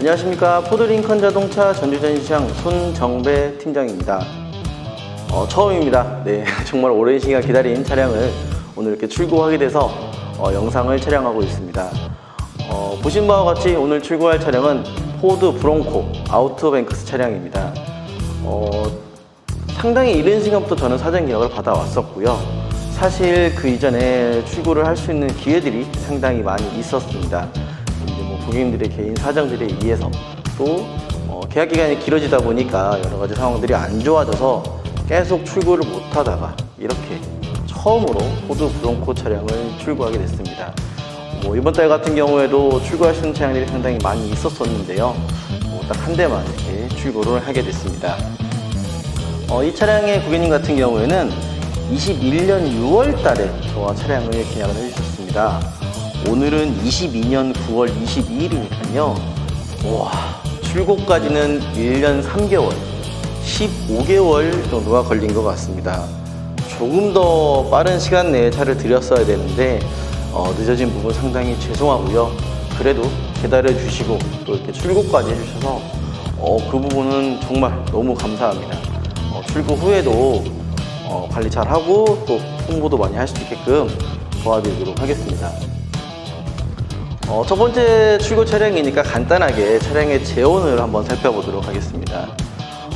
안녕하십니까 포드링컨 자동차 전주전시장 손정배 팀장입니다. 어, 처음입니다. 네, 정말 오랜 시간 기다린 차량을 오늘 이렇게 출고하게 돼서 어, 영상을 촬영하고 있습니다. 어, 보신 바와 같이 오늘 출고할 차량은 포드 브론코 아우터뱅크스 차량입니다. 어, 상당히 이른 시간부터 저는 사전 계약을 받아왔었고요. 사실 그 이전에 출고를 할 수 있는 기회들이 상당히 많이 있었습니다. 고객님들의 개인 사정들에 의해서 또 어, 계약 기간이 길어지다 보니까 여러 가지 상황들이 안 좋아져서 계속 출고를 못 하다가 이렇게 처음으로 포드 브론코 차량을 출고하게 됐습니다. 뭐 이번 달 같은 경우에도 출고하시는 차량들이 상당히 많이 있었었는데요. 뭐 딱 한 대만 이렇게 출고를 하게 됐습니다. 어, 이 차량의 고객님 같은 경우에는 21년 6월 달에 저와 차량을 계약을 해주셨습니다. 오늘은 22년 9월 22일이니까요. 와, 출고까지는 1년 3개월, 15개월 정도가 걸린 것 같습니다. 조금 더 빠른 시간 내에 차를 드렸어야 되는데, 어, 늦어진 부분 상당히 죄송하고요. 그래도 기다려 주시고 또 이렇게 출고까지 해주셔서 어, 그 부분은 정말 너무 감사합니다. 어, 출고 후에도 어, 관리 잘 하고 또 홍보도 많이 할 수 있게끔 도와드리도록 하겠습니다. 어, 첫 번째 출고 차량이니까 간단하게 차량의 재원을 한번 살펴보도록 하겠습니다.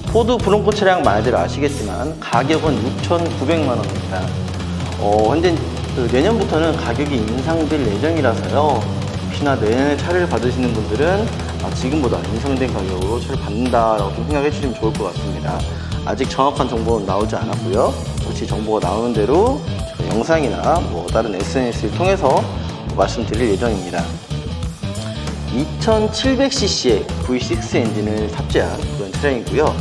포드 브론코 차량 많이들 아시겠지만 가격은 6,900만 원입니다. 어, 현재 그 내년부터는 가격이 인상될 예정이라서요. 혹시나 내년에 차를 받으시는 분들은 아, 지금보다 인상된 가격으로 차를 받는다라고 좀 생각해 주시면 좋을 것 같습니다. 아직 정확한 정보는 나오지 않았고요. 혹시 정보가 나오는 대로 영상이나 뭐 다른 SNS를 통해서 말씀드릴 예정입니다. 2700cc의 V6 엔진을 탑재한 그런 차량이고요.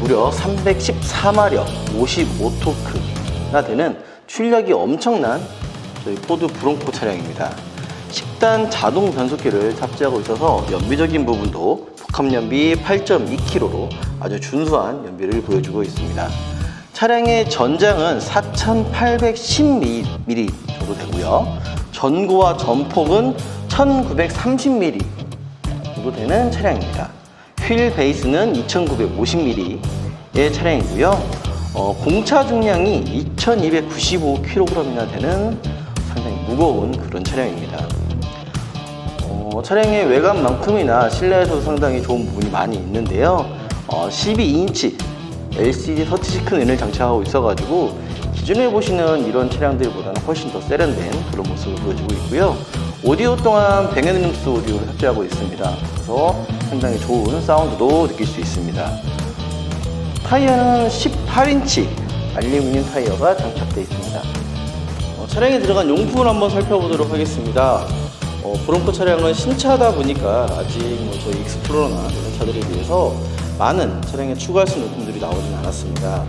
무려 314마력 55토크가 되는 출력이 엄청난 저희 포드 브론코 차량입니다. 10단 자동 변속기를 탑재하고 있어서 연비적인 부분도 복합 연비 8.2kg로 아주 준수한 연비를 보여주고 있습니다. 차량의 전장은 4,810mm 정도 되고요. 전고와 전폭은 1,930mm 정도 되는 차량입니다. 휠 베이스는 2,950mm의 차량이고요. 어, 공차 중량이 2,295kg이나 되는 상당히 무거운 그런 차량입니다. 어, 차량의 외관만큼이나 실내에서도 상당히 좋은 부분이 많이 있는데요. 어, 12인치 LCD 터치스크린을 장착하고 있어가지고 기존에 보시는 이런 차량들보다는 훨씬 더 세련된 그런 모습을 보여주고 있고요. 오디오 또한 뱅앤림스 오디오를 탑재하고 있습니다. 그래서 상당히 좋은 사운드도 느낄 수 있습니다. 타이어는 18인치 알루미늄 타이어가 장착되어 있습니다. 어, 차량에 들어간 용품을 한번 살펴보도록 하겠습니다. 어, 브론코 차량은 신차다 보니까 아직 뭐 저희 익스플로러나 이런 차들에 비해서 많은 차량에 추가할 수 있는 용품들이 나오진 않았습니다.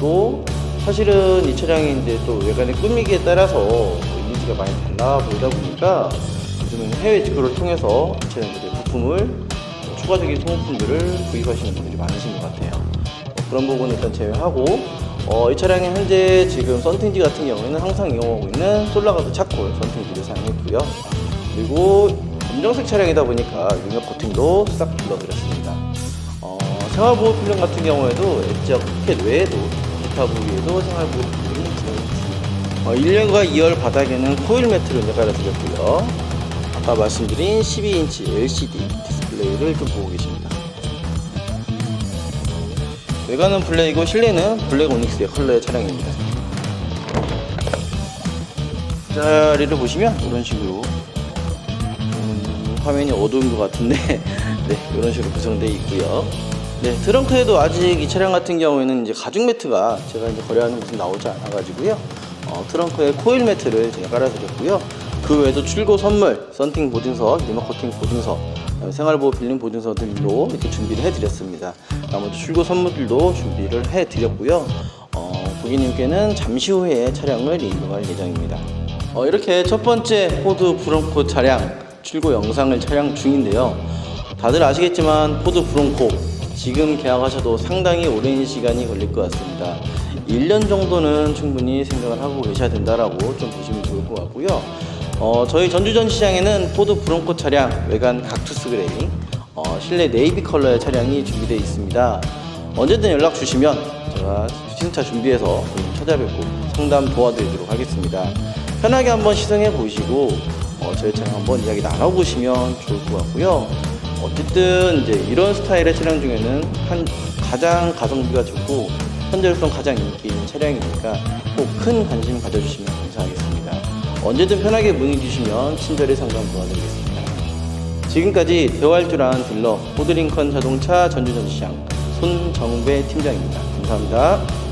또 사실은 이 차량이 이제 또 외관의 꾸미기에 따라서 뭐 이미지가 많이 달라 보이다 보니까 요즘은 해외 직구를 통해서 이 차량들의 부품을 어, 추가적인 소모품들을 구입하시는 분들이 많으신 것 같아요. 어, 그런 부분 일단 제외하고 어, 이 차량은 현재 지금 썬팅지 같은 경우에는 항상 이용하고 있는 솔라가드 차콜 썬팅지를 사용했고요. 그리고 검정색 차량이다 보니까 용역 코팅도 싹 둘러드렸습니다. 어, 생활보호 필름 같은 경우에도 엣지와 포켓 외에도 기타 부위에도 생활보호 필름이 들어있습니다. 어, 1년과 2월 바닥에는 코일 매트를 깔아드렸고요. 아까 말씀드린 12인치 LCD 디스플레이를 좀 보고 계십니다. 외관은 블랙이고 실내는 블랙 오닉스의 컬러의 차량입니다. 자리를 보시면 이런 식으로 음, 화면이 어두운 것 같은데 네 이런 식으로 구성되어 있고요. 네 트렁크에도 아직 이 차량 같은 경우에는 이제 가죽 매트가 제가 이제 거래하는 곳은 나오지 않아가지고요. 어, 트렁크에 코일 매트를 제가 깔아드렸고요. 그 외에도 출고 선물, 썬팅 보증서, 리머 코팅 보증서, 어, 생활보호 빌림 보증서 들로 이렇게 준비를 해드렸습니다. 나머지 출고 선물들도 준비를 해드렸고요. 어, 고객님께는 잠시 후에 차량을 인도할 예정입니다. 어, 이렇게 첫 번째 포드 브론코 차량 출고 영상을 촬영 중인데요. 다들 아시겠지만 포드 브론코 지금 계약하셔도 상당히 오랜 시간이 걸릴 것 같습니다. 1년 정도는 충분히 생각을 하고 계셔야 된다라고 좀 보시면 좋을 것 같고요. 어, 저희 전주전 시장에는 포드 브론코 차량 외관 각투스 그레이, 어, 실내 네이비 컬러의 차량이 준비되어 있습니다. 언제든 연락 주시면 제가 신차 준비해서 좀 찾아뵙고 상담 도와드리도록 하겠습니다. 편하게 한번 시승해 보시고 어, 저희 차량 한번 이야기 나눠보시면 좋을 것 같고요. 어쨌든 이제 이런 스타일의 차량 중에는 한 가장 가성비가 좋고 현재로선 가장 인기 있는 차량이니까 꼭 큰 관심 가져주시면 감사하겠습니다. 언제든 편하게 문의 주시면 친절히 상담 도와드리겠습니다. 지금까지 대화할 줄 아는 딜러 포드링컨 자동차 전주전시장 손정배 팀장입니다. 감사합니다.